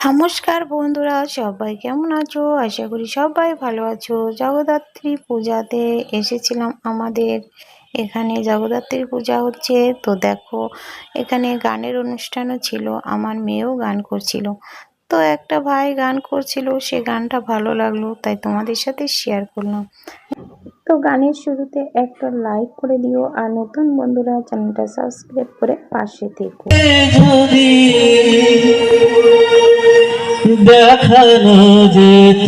নমস্কার বন্ধুরা, সবাই কেমন আছো? আশা করি সবাই ভালো আছো। জগদ্ধাত্রী পূজাতে এসেছিলাম আমাদের। এখানে জগদ্ধাত্রী পূজা হচ্ছে। তো দেখো, এখানে গানের অনুষ্ঠানও ছিল। আমার মেয়েও গান করছিল। তো একটা ভাই গান করছিল, সে গানটা ভালো লাগল, তাই তোমাদের সাথে শেয়ার করলাম। তো গানের শুরুতে একটা লাইক করে দিও, আর নতুন বন্ধুরা চ্যানেলটা সাবস্ক্রাইব করে পাশে থেকো। দেখানো যেত।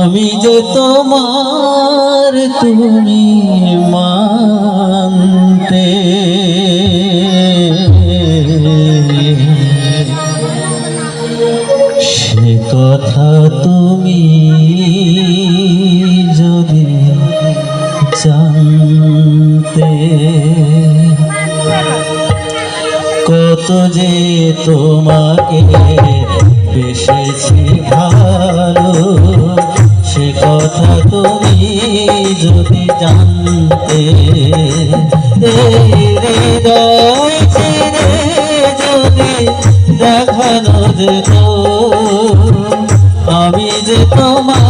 আমি যে তোমার তুমি জানতে কত যে তোমাকে বেসেছি ভালো, সে কথা তুমি যদি জানতে হৃদয় যদি দেখানো যেত আমি যে তোমার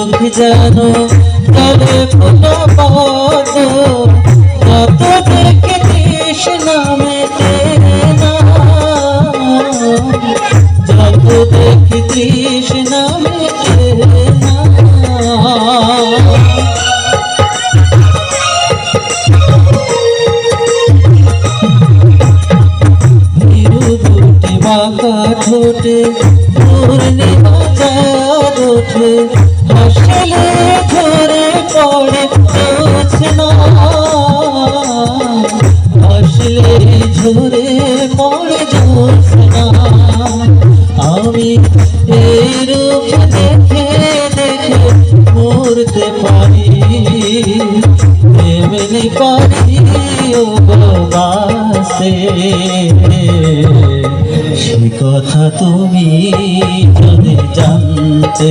চোখ যেন তবে কোনো পদ। কত দেখে তৃষ্ণা মেটে না। যত দেখি তৃষ্ণা মেটে না। পূর্ণিমা চাঁদ ওঠে। হাসলে ঝরে পড়ে হাসলে ঝরে পড়ে জোছনা আমি এই রূপ পারি। এমনি পারি ও বাসে। সে কথা তুমি যদি জানতে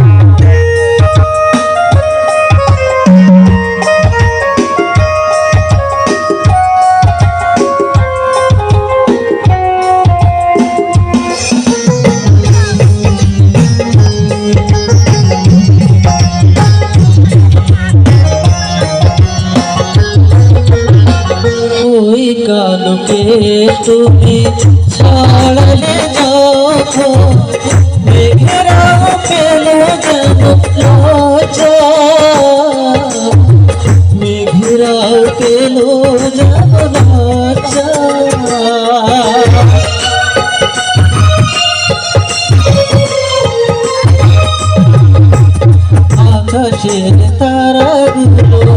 তুমি ছাড়লে যখন মেঘেরা পেল যেন লজ্জা মেঘেরা পেল যেন লজ্জা আকাশের তারাগুলো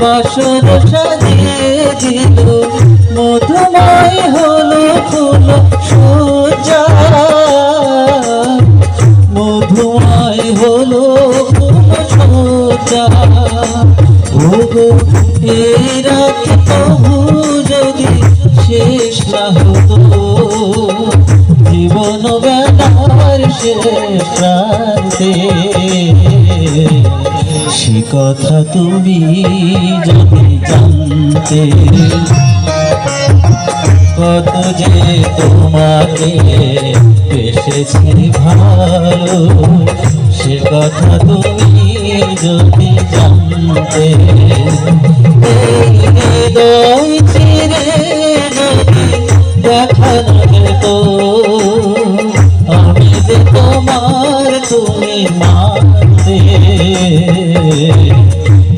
বাসর সাজিয়ে দিল মধুময় হলো ফুল সোজা। মধুময় হলো ফুল সোজা। ওগো এই রাত তবু যদি শেষ না হতো? জীবন বেলার শেষ রাতে। সে কথা তুমি যদি জানতে কত যে তোমাকে এসেছি ভালো, সে কথা তুমি যদি জানতে হৃদয় না আমি যে তুমি মানতে,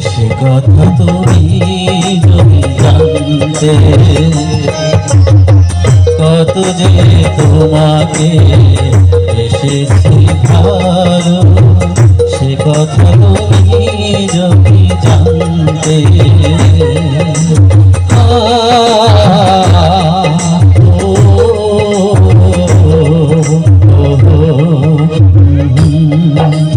সে কথা তুমি কান্দে কত যে তোমাকে এসেছি ভালো সে কথা তুমি যদি জানতে Thank you.